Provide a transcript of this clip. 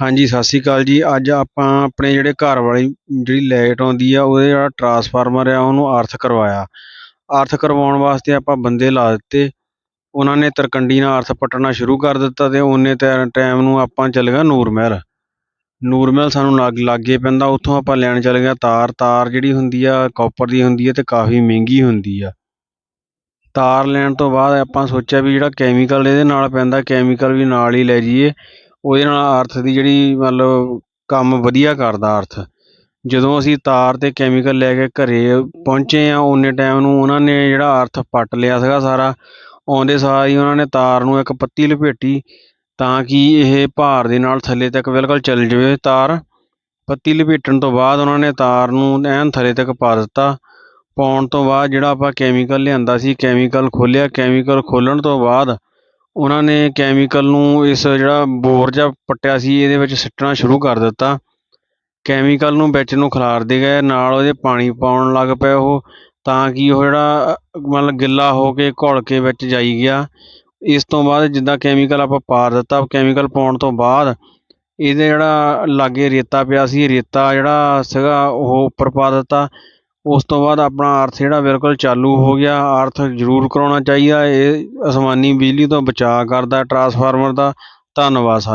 ਹਾਂਜੀ, ਸਤਿ ਸ਼੍ਰੀ ਅਕਾਲ ਜੀ। ਅੱਜ ਆਪਾਂ ਆਪਣੇ ਜਿਹੜੇ ਘਰ ਵਾਲੀ ਜਿਹੜੀ ਲਾਈਟ ਆਉਂਦੀ ਆ, ਉਹਦੇ ਜਿਹੜਾ ਟਰਾਂਸਫਾਰਮਰ ਆ, ਉਹਨੂੰ ਅਰਥ ਕਰਵਾਇਆ। ਅਰਥ ਕਰਵਾਉਣ ਵਾਸਤੇ ਆਪਾਂ ਬੰਦੇ ਲਾ ਦਿੱਤੇ। ਉਹਨਾਂ ਨੇ ਤਰਕੰਡੀ ਨਾਲ ਅਰਥ ਪੱਟਣਾ ਸ਼ੁਰੂ ਕਰ ਦਿੱਤਾ ਅਤੇ ਓਨੇ ਟਾਈਮ ਨੂੰ ਆਪਾਂ ਚੱਲ ਗਿਆ ਨੂਰ ਮਹਿਲ ਨੂਰ ਮਹਿਲ ਸਾਨੂੰ ਲਾਗ, ਲਾਗੇ ਪੈਂਦਾ, ਉੱਥੋਂ ਆਪਾਂ ਲੈਣ ਚੱਲ ਗਏ। ਤਾਰ ਤਾਰ ਜਿਹੜੀ ਹੁੰਦੀ ਆ ਕਾਪਰ ਦੀ ਹੁੰਦੀ ਹੈ ਅਤੇ ਕਾਫੀ ਮਹਿੰਗੀ ਹੁੰਦੀ ਆ। ਤਾਰ ਲੈਣ ਤੋਂ ਬਾਅਦ ਆਪਾਂ ਸੋਚਿਆ ਵੀ ਜਿਹੜਾ ਕੈਮੀਕਲ ਇਹਦੇ ਨਾਲ ਪੈਂਦਾ ਕੈਮੀਕਲ ਵੀ ਨਾਲ ਹੀ ਲੈ ਜਾਈਏ। ਉਹਦੇ ਨਾਲ ਅਰਥ ਦੀ ਜਿਹੜੀ ਮਤਲਬ ਕੰਮ ਵਧੀਆ ਕਰਦਾ ਅਰਥ। ਜਦੋਂ ਅਸੀਂ ਤਾਰ ਅਤੇ ਕੈਮੀਕਲ ਲੈ ਕੇ ਘਰ ਪਹੁੰਚੇ ਹਾਂ ਓਨੇ ਟਾਈਮ ਨੂੰ ਉਹਨਾਂ ਨੇ ਜਿਹੜਾ ਅਰਥ ਪੱਟ ਲਿਆ ਸੀਗਾ ਸਾਰਾ, ਆਉਂਦੇ ਸਾਰ ਹੀ ਉਹਨਾਂ ਨੇ ਤਾਰ ਨੂੰ ਇੱਕ ਪੱਤੀ ਲਪੇਟੀ ਤਾਂ ਕਿ ਇਹ ਭਾਰ ਦੇ ਨਾਲ ਥੱਲੇ ਤੱਕ ਬਿਲਕੁਲ ਚੱਲ ਜਾਵੇ ਤਾਰ। ਪੱਤੀ ਲਪੇਟਣ ਤੋਂ ਬਾਅਦ ਉਹਨਾਂ ਨੇ ਤਾਰ ਨੂੰ ਐਨ ਥੱਲੇ ਤੱਕ ਪਾ ਦਿੱਤਾ। ਪਾਉਣ ਤੋਂ ਬਾਅਦ ਜਿਹੜਾ ਆਪਾਂ ਕੈਮੀਕਲ ਲਿਆਂਦਾ ਸੀ ਕੈਮੀਕਲ ਖੋਲ੍ਹਿਆ। ਕੈਮੀਕਲ ਖੋਲ੍ਹਣ ਤੋਂ ਬਾਅਦ ਉਹਨਾਂ ਨੇ ਕੈਮੀਕਲ ਨੂੰ ਇਸ ਜਿਹੜਾ ਬੋਰ ਜਿਹਾ ਪੱਟਿਆ ਸੀ, ਇਹਦੇ ਵਿੱਚ ਸਿੱਟਣਾ ਸ਼ੁਰੂ ਕਰ ਦਿੱਤਾ। ਕੈਮੀਕਲ ਨੂੰ ਵਿੱਚ ਨੂੰ ਖਿਲਾਰਦੇ ਗਏ, ਨਾਲ ਉਹਦੇ ਪਾਣੀ ਪਾਉਣ ਲੱਗ ਪਏ ਉਹ, ਤਾਂ ਕਿ ਉਹ ਜਿਹੜਾ, ਮਤਲਬ ਗਿੱਲਾ ਹੋ ਕੇ ਘੁਲ ਕੇ ਵਿੱਚ ਜਾਈ ਗਿਆ। ਇਸ ਤੋਂ ਬਾਅਦ ਜਿੱਦਾਂ ਕੈਮੀਕਲ ਆਪਾਂ ਪਾ ਦਿੱਤਾ ਕੈਮੀਕਲ ਪਾਉਣ ਤੋਂ ਬਾਅਦ ਇਹਦੇ ਜਿਹੜਾ ਲਾਗੇ ਰੇਤਾ ਪਿਆ ਸੀ, ਰੇਤਾ ਜਿਹੜਾ ਸੀਗਾ ਉਹ ਉੱਪਰ ਪਾ ਦਿੱਤਾ। ਉਸ ਤੋਂ ਬਾਅਦ ਆਪਣਾ ਅਰਥ ਜਿਹੜਾ ਬਿਲਕੁਲ ਚਾਲੂ ਹੋ ਗਿਆ। ਅਰਥ ਜ਼ਰੂਰ ਕਰਾਉਣਾ ਚਾਹੀਦਾ। ਇਹ ਅਸਮਾਨੀ ਬਿਜਲੀ ਤੋਂ ਬਚਾਅ ਕਰਦਾ ਟਰਾਂਸਫਾਰਮਰ ਦਾ। ਧੰਨਵਾਦ ਸਾ